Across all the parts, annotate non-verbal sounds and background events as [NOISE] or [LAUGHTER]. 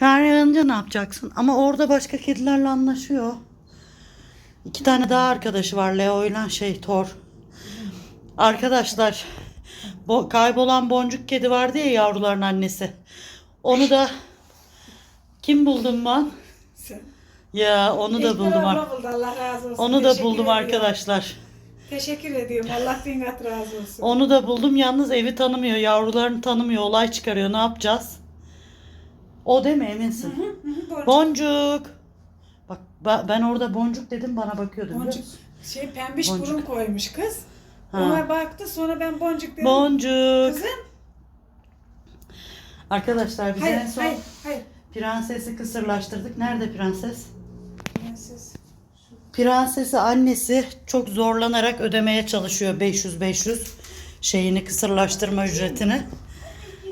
Kar yağınca ne yapacaksın? Ama orada başka kedilerle anlaşıyor. İki tane daha arkadaşı var. Leo ile şey Thor. Arkadaşlar bo- kaybolan boncuk kedi vardı ya yavruların annesi. Onu da kim buldum ben? Sen. Ya onu da buldum. Allah razı olsun. Onu da buldum arkadaşlar. Teşekkür ediyorum. Allah bin razı olsun. Onu da buldum. Yalnız evi tanımıyor. Yavrularını tanımıyor. Olay çıkarıyor. Ne yapacağız? O değil mi eminsin? Hı hı, Boncuk. Boncuk. Bak ba- ben orada boncuk dedim bana bakıyordu Boncuk. Şey pembiş Boncuk. burun koymuş kız. Ha. Ona baktı sonra ben boncuk dedim. Boncuk. Kızım. Arkadaşlar biz Hayır, en son hayır, hayır. prensesi kısırlaştırdık. Nerede prenses? Prenses. Prensesi annesi çok zorlanarak ödemeye çalışıyor 500-500 şeyini kısırlaştırma ücretini.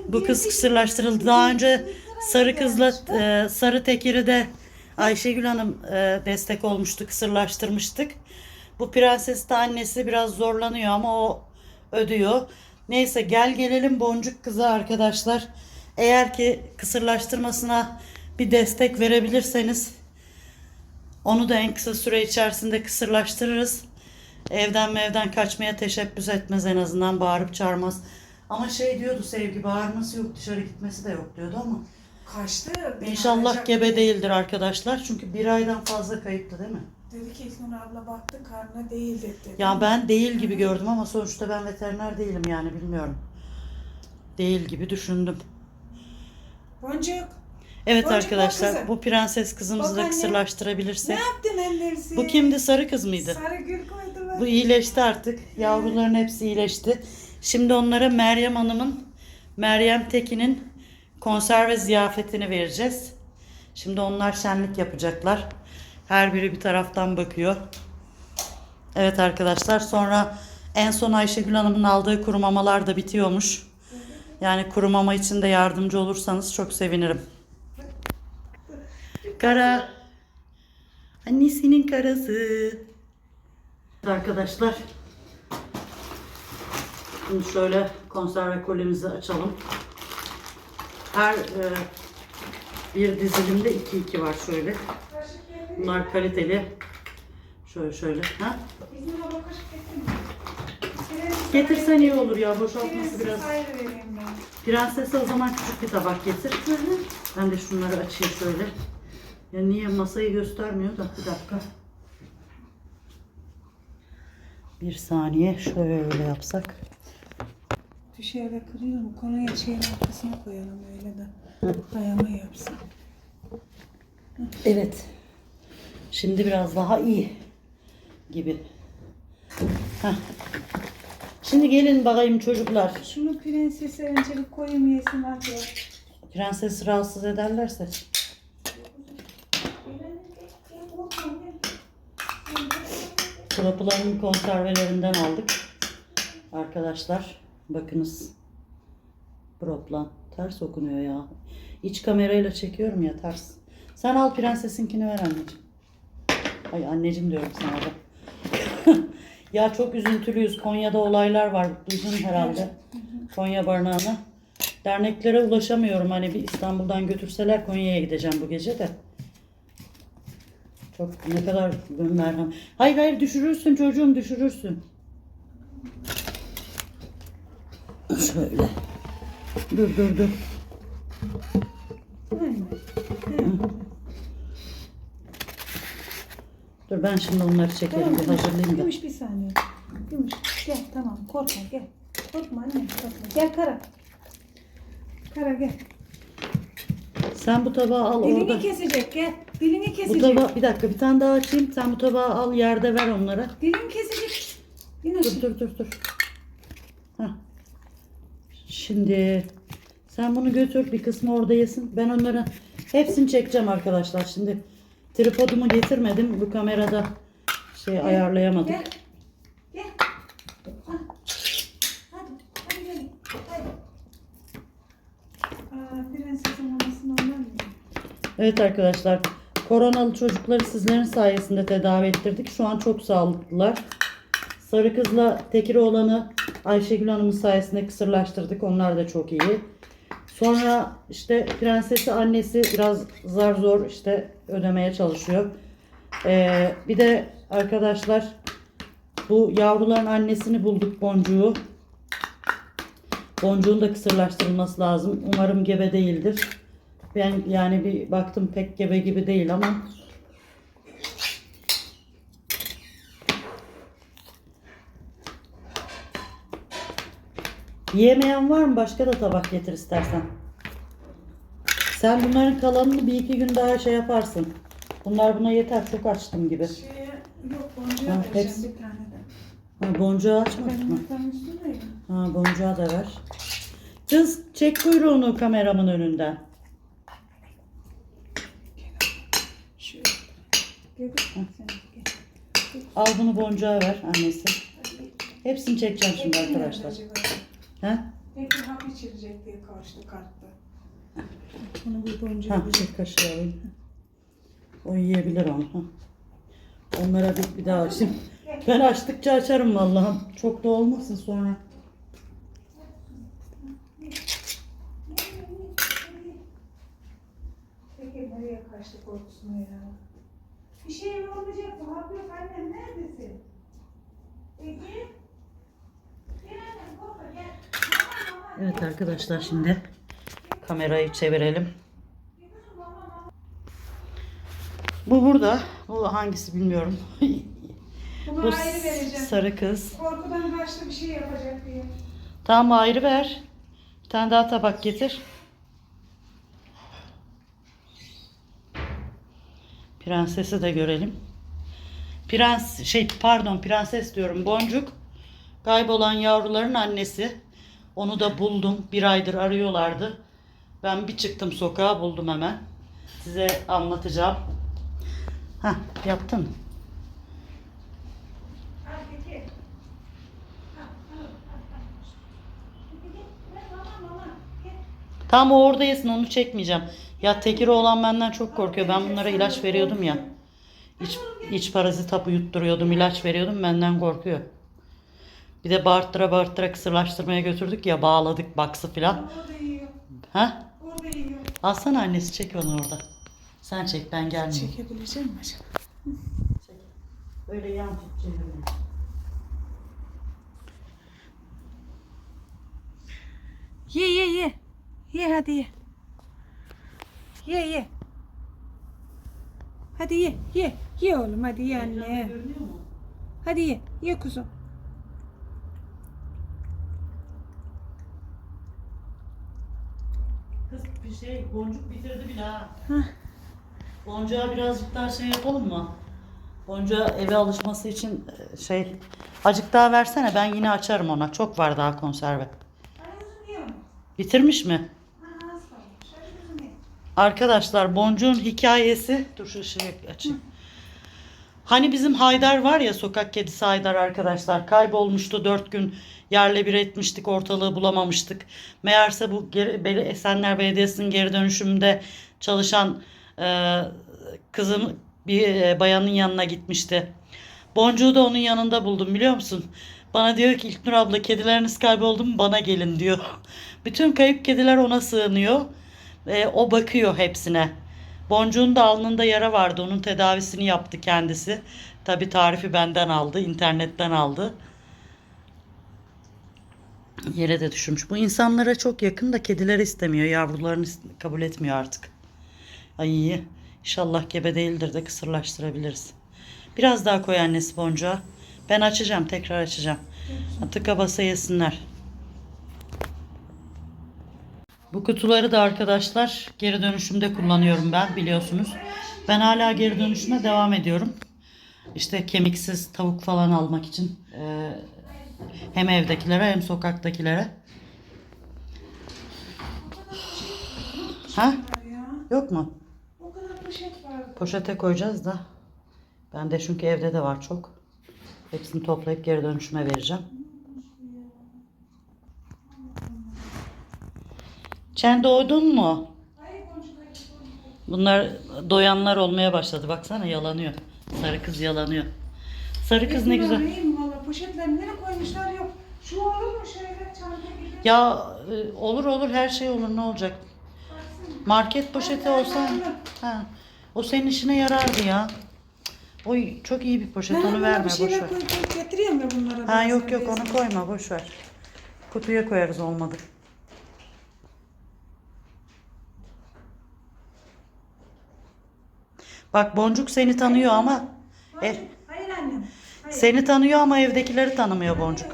Bu kız kısırlaştırıldı. Daha önce sarı kızla e, sarı tekiri de Ayşegül Hanım e, destek olmuştu. Kısırlaştırmıştık. Bu prenses de annesi biraz zorlanıyor ama o ödüyor. Neyse gel gelelim boncuk kıza arkadaşlar. Eğer ki kısırlaştırmasına bir destek verebilirseniz onu da en kısa süre içerisinde kısırlaştırırız. Evden mevden kaçmaya teşebbüs etmez en azından bağırıp çağırmaz. Ama şey diyordu Sevgi bağırması yok dışarı gitmesi de yok diyordu ama. Kaçtı. beni İnşallah arayacak gebe diye. değildir arkadaşlar. Çünkü bir aydan fazla kayıptı değil mi? Dedi ki İlknur abla baktı karnına değil dedi. Ya ben değil gibi gördüm ama sonuçta ben veteriner değilim yani bilmiyorum. Değil gibi düşündüm. Boncuk. Evet Boncuk arkadaşlar kızım. bu prenses kızımızı Bak da anne. kısırlaştırabilirsek. Ne yaptın ellerisi? Bu kimdi? Sarı kız mıydı? Sarı gül koydu ben. Bu iyileşti artık. Yavruların hepsi iyileşti. Şimdi onlara Meryem Hanım'ın, Meryem Tekin'in konserve ziyafetini vereceğiz. Şimdi onlar şenlik yapacaklar. Her biri bir taraftan bakıyor. Evet arkadaşlar sonra en son Ayşegül Hanım'ın aldığı kuru mamalar da bitiyormuş. Yani kuru mama için de yardımcı olursanız çok sevinirim. Kara. Annesinin karası. Arkadaşlar. Şimdi şöyle konserve kolimizi açalım. Her e, bir dizilimde 2-2 var şöyle. Bunlar kaliteli. Şöyle şöyle. Ha? Kaşık. Getirsen iyi olur ya boşaltması biraz. Prensese o zaman küçük bir tabak getir. Ben de şunları açayım şöyle. Ya niye masayı göstermiyor da bir dakika. Bir saniye şöyle yapsak. Düşerle kırıyor mu? Konuya şeyin arkasına koyalım öyle de. Dayama yapsın. Evet. Şimdi biraz daha iyi gibi. Heh. Şimdi gelin bakayım çocuklar. Şunu prensese öncelik koyayım yesin abla. Prensesi rahatsız ederlerse. Kropıların konservelerinden aldık. Arkadaşlar bakınız. Proplan. Ters okunuyor ya. İç kamerayla çekiyorum ya ters. Sen al prensesinkini ver anneciğim. Ay anneciğim diyorum sana da. [LAUGHS] ya çok üzüntülüyüz. Konya'da olaylar var. Duydun herhalde. Konya barınağına. Derneklere ulaşamıyorum. Hani bir İstanbul'dan götürseler Konya'ya gideceğim bu gece de. Çok ne kadar merhem. Hayır hayır düşürürsün çocuğum düşürürsün. Şöyle. Dur dur dur. Dur ben şimdi onları çekelim Tamam, bir hazırlayayım da. Gümüş bir saniye. Gümüş gel tamam korkma gel. Korkma anne korkma. Gel Kara. Kara gel. Sen bu tabağı al Dilini orada. kesecek gel. Dilini Bu kesecek. tabağı bir dakika bir tane daha açayım. Sen bu tabağı al yerde ver onlara. Dilini kesecek. İn Dur dur dur dur. Hah. Şimdi sen bunu götür bir kısmı orada yesin. Ben onları hepsini çekeceğim arkadaşlar. Şimdi tripodumu getirmedim. Bu kamerada şey ayarlayamadık. Gel. Gel. Ah. Hadi. Hadi gelin. Hadi. Aa, prensesin? Evet arkadaşlar. Koronalı çocukları sizlerin sayesinde tedavi ettirdik. Şu an çok sağlıklılar. Sarı kızla tekir olanı Ayşegül Hanım'ın sayesinde kısırlaştırdık. Onlar da çok iyi. Sonra işte prensesi annesi biraz zar zor işte ödemeye çalışıyor. Ee, bir de arkadaşlar bu yavruların annesini bulduk boncuğu. Boncuğun da kısırlaştırılması lazım. Umarım gebe değildir. Ben yani bir baktım pek gebe gibi değil ama Yiyemeyen var mı? Başka da tabak getir istersen. Sen bunların kalanını bir iki gün daha şey yaparsın. Bunlar buna yeter. Çok açtım gibi. Şeye, yok boncuğa Ha, vereceğim hepsi- bir tane de. Ha, boncuğu açmadık mı? Ha, boncuğa da ver. Kız çek kuyruğunu kameramın önünden. Al bunu boncuğa ver annesi. Hepsini çekeceğim şimdi arkadaşlar. Ha? Peki hap içirecek diye karşıda kartta. Bunu bir boncuğa Ha, bir kaşığı alayım. O yiyebilir onu. Ha. Onlara bir, bir daha açayım. Ben açtıkça açarım vallahi. Çok da olmasın sonra. Peki nereye kaçtı korkusuna ya? Bir şey mi olacak? Bu hap yok annem neredesin? Peki? Gel annem korkma gel. Mama mama. Evet arkadaşlar şimdi kamerayı çevirelim. Bu burada. Bu hangisi bilmiyorum. Bunu Bu ayrı vereceğim. sarı kız. Korkudan kaçtı bir şey yapacak diye. Tamam ayrı ver. Bir tane daha tabak getir. Prensesi de görelim. Prens şey pardon prenses diyorum. Boncuk kaybolan yavruların annesi. Onu da buldum. Bir aydır arıyorlardı. Ben bir çıktım sokağa buldum hemen. Size anlatacağım. Hah yaptın. Gel. Tam o orada yesin onu çekmeyeceğim. Ya tekiri olan benden çok korkuyor. Ben bunlara ilaç veriyordum ya. İç, iç parazit hapı yutturuyordum. ilaç veriyordum. Benden korkuyor. Bir de bağırttıra bağırttıra kısırlaştırmaya götürdük ya. Bağladık baksı filan. Orada yiyor. Ha? Orada yiyor. Alsana annesi çek onu orada. Sen çek ben gelmeyeyim. Çekebilecek mi acaba? Çek. Böyle yan tut çevirin. Ye ye ye. Ye hadi ye. Ye ye. Hadi ye ye. Ye oğlum hadi ye anne. Hadi ye. Ye kuzum. Kız bir şey boncuk bitirdi bile ha. Hah. Boncuğa birazcık daha şey yapalım mı? Boncuğa eve alışması için e, şey acık daha versene ben yine açarım ona. Çok var daha konserve. Bitirmiş mi? Arkadaşlar boncuğun hikayesi dur şu ışığı açayım. Hani bizim Haydar var ya sokak kedisi Haydar arkadaşlar kaybolmuştu dört gün yerle bir etmiştik ortalığı bulamamıştık. Meğerse bu geri, Esenler Belediyesi'nin geri dönüşümünde çalışan e, kızım bir e, bayanın yanına gitmişti. Boncuğu da onun yanında buldum biliyor musun? Bana diyor ki İlknur abla kedileriniz kayboldu mu bana gelin diyor. [LAUGHS] Bütün kayıp kediler ona sığınıyor. E, o bakıyor hepsine. Boncuğun da alnında yara vardı. Onun tedavisini yaptı kendisi. Tabi tarifi benden aldı. internetten aldı. Yere de düşmüş. Bu insanlara çok yakın da kediler istemiyor. Yavrularını kabul etmiyor artık. Ay iyi. İnşallah gebe değildir de kısırlaştırabiliriz. Biraz daha koy annesi boncuğa. Ben açacağım. Tekrar açacağım. Tıka basa yesinler. Bu kutuları da arkadaşlar geri dönüşümde kullanıyorum ben biliyorsunuz. Ben hala geri dönüşüme devam ediyorum. İşte kemiksiz tavuk falan almak için e, hem evdekilere hem sokaktakilere. Ha? Yok mu? O kadar poşet vardı. Poşete koyacağız da. Ben de çünkü evde de var çok. Hepsini toplayıp geri dönüşüme vereceğim. Sen doydun mu? Bunlar doyanlar olmaya başladı. Baksana yalanıyor. Sarı kız yalanıyor. Sarı kız ne güzel. Valla. Poşetleri nereye koymuşlar yok. Şu olur mu şöyle çanta gibi? Ya e, olur olur her şey olur ne olacak? Market poşeti olsa ha, o senin işine yarardı ya. Oy çok iyi bir poşet onu verme boş ver. koyup getiriyorum ya bunlara. Ha yok yok onu koyma boş ver. Kutuya koyarız olmadı. Bak Boncuk seni tanıyor ama Hayır, e, hayır annem. Hayır. seni tanıyor ama evdekileri tanımıyor Boncuk.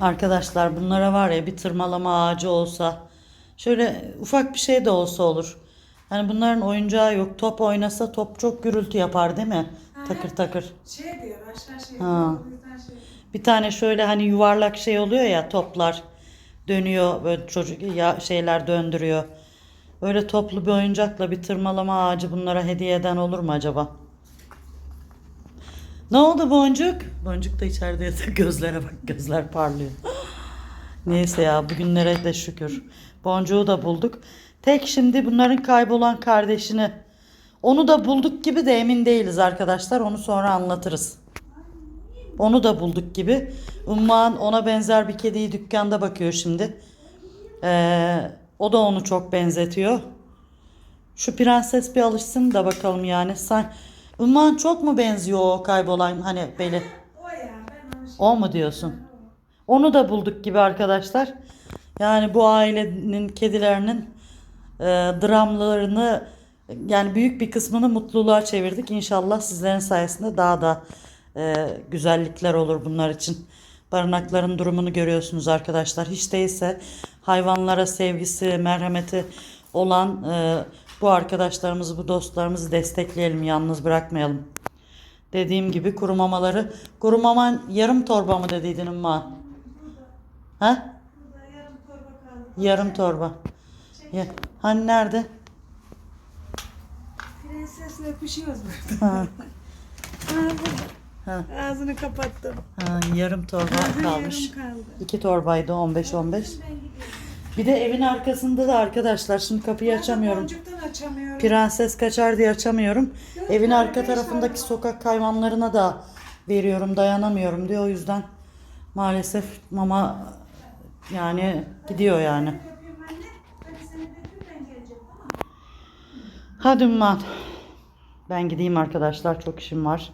Arkadaşlar bunlara var ya bir tırmalama ağacı olsa şöyle ufak bir şey de olsa olur. Hani bunların oyuncağı yok. Top oynasa top çok gürültü yapar değil mi? Takır takır. Şey diyor aşağı şey. Ha. Şey. Bir tane şöyle hani yuvarlak şey oluyor ya toplar dönüyor böyle çocuk ya şeyler döndürüyor. Öyle toplu bir oyuncakla bir tırmalama ağacı bunlara hediye eden olur mu acaba? Ne oldu Boncuk? Boncuk da içeride yatıyor. [LAUGHS] Gözlere bak gözler parlıyor. [GASPS] Neyse ya bugünlere de şükür. Boncuğu da bulduk. Tek şimdi bunların kaybolan kardeşini onu da bulduk gibi de emin değiliz arkadaşlar. Onu sonra anlatırız. Onu da bulduk gibi. Umman ona benzer bir kediyi dükkanda bakıyor şimdi. Ee, o da onu çok benzetiyor. Şu prenses bir alışsın da bakalım yani. Sen Umman çok mu benziyor o kaybolan hani beli? O ya ben şey. O mu diyorsun? Onu da bulduk gibi arkadaşlar. Yani bu ailenin kedilerinin e, dramlarını yani büyük bir kısmını mutluluğa çevirdik. İnşallah sizlerin sayesinde daha da e, güzellikler olur bunlar için. Barınakların durumunu görüyorsunuz arkadaşlar. Hiç değilse hayvanlara sevgisi, merhameti olan e, bu arkadaşlarımızı, bu dostlarımızı destekleyelim, yalnız bırakmayalım. Dediğim gibi kuru mamaları. Kuru maman yarım torba mı dediydin Umma? Ha? Yarım torba kaldı. Yarım torba. Ya, hani nerede? Prensesle öpüşüyoruz burada. Ha, [LAUGHS] Ha, Ağzını kapattım. ha, yarım torba kalmış. Yarım kaldı. İki torbaydı 15-15. Ben gidiyorum. Bir de evin arkasında da arkadaşlar şimdi kapıyı açamıyorum. Açamıyorum. Prenses kaçar diye açamıyorum. Evin arka tarafındaki sokak hayvanlarına da veriyorum dayanamıyorum diye o yüzden maalesef mama yani gidiyor yani. Hadi Ümman. Ben gideyim arkadaşlar çok işim var.